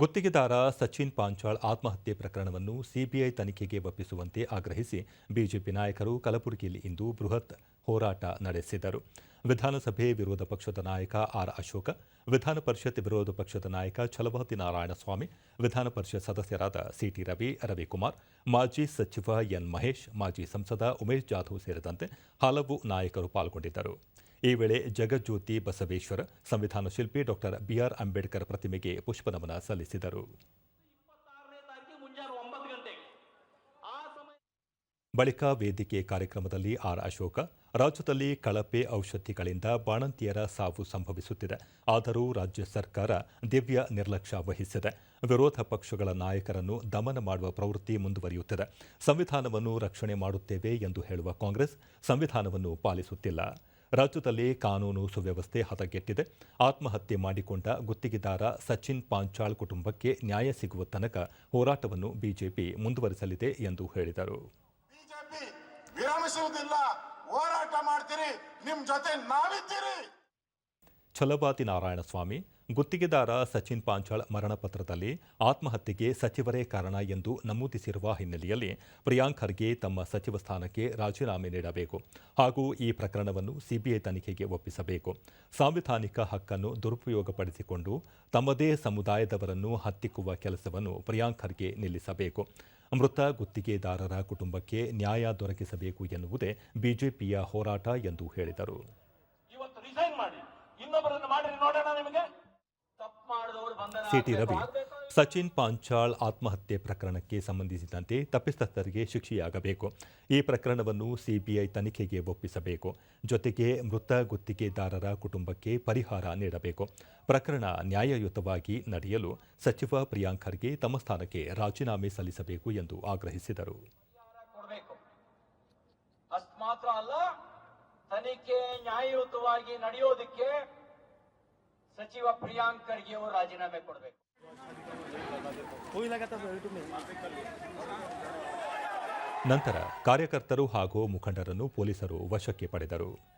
ಗುತ್ತಿಗೆದಾರ ಸಚಿನ್ ಪಾಂಚಾಳ್ ಆತ್ಮಹತ್ಯೆ ಪ್ರಕರಣವನ್ನು ಸಿಬಿಐ ತನಿಖೆಗೆ ಒಪ್ಪಿಸುವಂತೆ ಆಗ್ರಹಿಸಿ ಬಿಜೆಪಿ ನಾಯಕರು ಕಲಬುರಗಿಯಲ್ಲಿ ಇಂದು ಬೃಹತ್ ಹೋರಾಟ ನಡೆಸಿದರು. ವಿಧಾನಸಭೆ ವಿರೋಧ ಪಕ್ಷದ ನಾಯಕ ಆರ್ ಅಶೋಕ, ವಿಧಾನ ಪರಿಷತ್ ವಿರೋಧ ಪಕ್ಷದ ನಾಯಕ ಛಲವಾದಿ ನಾರಾಯಣಸ್ವಾಮಿ, ವಿಧಾನ ಪರಿಷತ್ ಸದಸ್ಯರಾದ ಸಿಟಿ ರವಿ, ರವಿಕುಮಾರ್, ಮಾಜಿ ಸಚಿವ ಎನ್ ಮಹೇಶ್, ಮಾಜಿ ಸಂಸದ ಉಮೇಶ್ ಜಾಧವ್ ಸೇರಿದಂತೆ ಹಲವು ನಾಯಕರು ಪಾಲ್ಗೊಂಡಿದ್ದರು. ಈ ವೇಳೆ ಜಗಜ್ಯೋತಿ ಬಸವೇಶ್ವರ ಸಂವಿಧಾನ ಶಿಲ್ಪಿ ಡಾಕ್ಟರ್ ಬಿಆರ್ ಅಂಬೇಡ್ಕರ್ ಪ್ರತಿಮೆಗೆ ಪುಷ್ಪನಮನ ಸಲ್ಲಿಸಿದರು. ಬಳಿಕ ವೇದಿಕೆ ಕಾರ್ಯಕ್ರಮದಲ್ಲಿ ಆರ್ ಅಶೋಕ ರಾಜ್ಯದಲ್ಲಿ ಕಳಪೆ ಔಷಧಿಗಳಿಂದ ಬಾಣಂತಿಯರ ಸಾವು ಸಂಭವಿಸುತ್ತಿದೆ. ಆದರೂ ರಾಜ್ಯ ಸರ್ಕಾರ ದಿವ್ಯ ನಿರ್ಲಕ್ಷ್ಯ ವಹಿಸಿದೆ. ವಿರೋಧ ಪಕ್ಷಗಳ ನಾಯಕರನ್ನು ದಮನ ಮಾಡುವ ಪ್ರವೃತ್ತಿ ಮುಂದುವರಿಯುತ್ತಿದೆ. ಸಂವಿಧಾನವನ್ನು ರಕ್ಷಣೆ ಮಾಡುತ್ತೇವೆ ಎಂದು ಹೇಳುವ ಕಾಂಗ್ರೆಸ್ ಸಂವಿಧಾನವನ್ನು ಪಾಲಿಸುತ್ತಿಲ್ಲ. ರಾಜ್ಯದಲ್ಲಿ ಕಾನೂನು ಸುವ್ಯವಸ್ಥೆ ಹದಗೆಟ್ಟಿದೆ. ಆತ್ಮಹತ್ಯೆ ಮಾಡಿಕೊಂಡ ಗುತ್ತಿಗೆದಾರ ಸಚಿನ್ ಪಾಂಚಾಳ್ ಕುಟುಂಬಕ್ಕೆ ನ್ಯಾಯ ಸಿಗುವ ತನಕ ಹೋರಾಟವನ್ನು ಬಿಜೆಪಿ ಮುಂದುವರಿಸಲಿದೆ ಎಂದು ಹೇಳಿದರು. ಛಲವಾದಿ ನಾರಾಯಣಸ್ವಾಮಿ ಗುತ್ತಿಗೆದಾರ ಸಚಿನ್ ಪಾಂಚಾಳ್ ಮರಣ ಪತ್ರದಲ್ಲಿ ಆತ್ಮಹತ್ಯೆಗೆ ಸಚಿವರೇ ಕಾರಣ ಎಂದು ನಮೂದಿಸಿರುವ ಹಿನ್ನೆಲೆಯಲ್ಲಿ ಪ್ರಿಯಾಂಕ್ ಖರ್ಗೆ ತಮ್ಮ ಸಚಿವ ಸ್ಥಾನಕ್ಕೆ ರಾಜೀನಾಮೆ ನೀಡಬೇಕು ಹಾಗೂ ಈ ಪ್ರಕರಣವನ್ನು ಸಿಬಿಐ ತನಿಖೆಗೆ ಒಪ್ಪಿಸಬೇಕು. ಸಾಂವಿಧಾನಿಕ ಹಕ್ಕನ್ನು ದುರುಪಯೋಗಪಡಿಸಿಕೊಂಡು ತಮ್ಮದೇ ಸಮುದಾಯದವರನ್ನು ಹತ್ತಿಕ್ಕುವ ಕೆಲಸವನ್ನು ಪ್ರಿಯಾಂಕ್ ಖರ್ಗೆ ನಿಲ್ಲಿಸಬೇಕು. ಮೃತ ಗುತ್ತಿಗೆದಾರರ ಕುಟುಂಬಕ್ಕೆ ನ್ಯಾಯ ದೊರಕಿಸಬೇಕು ಎನ್ನುವುದೇ ಬಿಜೆಪಿಯ ಹೋರಾಟ ಎಂದು ಹೇಳಿದರು. ಇವತ್ತು ರಿಸೈನ್ ಮಾಡಿ. ಇನ್ನೊಬ್ಬರನ್ನು ಮಾಡಿ ನೋಡೋಣ ನಿಮಗೆ. ಸಿಟಿ ರವಿ. ಸಚಿನ್ ಪಾಂಚಾಳ್ ಆತ್ಮಹತ್ಯೆ ಪ್ರಕರಣಕ್ಕೆ ಸಂಬಂಧಿಸಿದಂತೆ ತಪ್ಪಿತಸ್ಥರಿಗೆ ಶಿಕ್ಷೆಯಾಗಬೇಕು. ಈ ಪ್ರಕರಣವನ್ನು ಸಿಬಿಐ ತನಿಖೆಗೆ ಒಪ್ಪಿಸಬೇಕು. ಜೊತೆಗೆ ಮೃತ ಗುತ್ತಿಗೆದಾರರ ಕುಟುಂಬಕ್ಕೆ ಪರಿಹಾರ ನೀಡಬೇಕು. ಪ್ರಕರಣ ನ್ಯಾಯಯುತವಾಗಿ ನಡೆಯಲು ಸಚಿವ ಪ್ರಿಯಾಂಕ್ ಖರ್ಗೆ ತಮ್ಮ ಸ್ಥಾನಕ್ಕೆ ರಾಜೀನಾಮೆ ಸಲ್ಲಿಸಬೇಕು ಎಂದು ಆಗ್ರಹಿಸಿದರು. ಅಷ್ಟು ಮಾತ್ರ ಅಲ್ಲ ತನಿಖೆ ನ್ಯಾಯಯುತವಾಗಿ ನಡೆಯೋದಕ್ಕೆ ಸಚಿವ ಪ್ರಿಯಾಂಕ್ ಖರ್ಗೆ ಅವರು ರಾಜೀನಾಮೆ ಕೊಡಬೇಕು. ನಂತರ ಕಾರ್ಯಕರ್ತರು ಹಾಗೂ ಮುಖಂಡರನ್ನು ಪೊಲೀಸರು ವಶಕ್ಕೆ ಪಡೆದರು.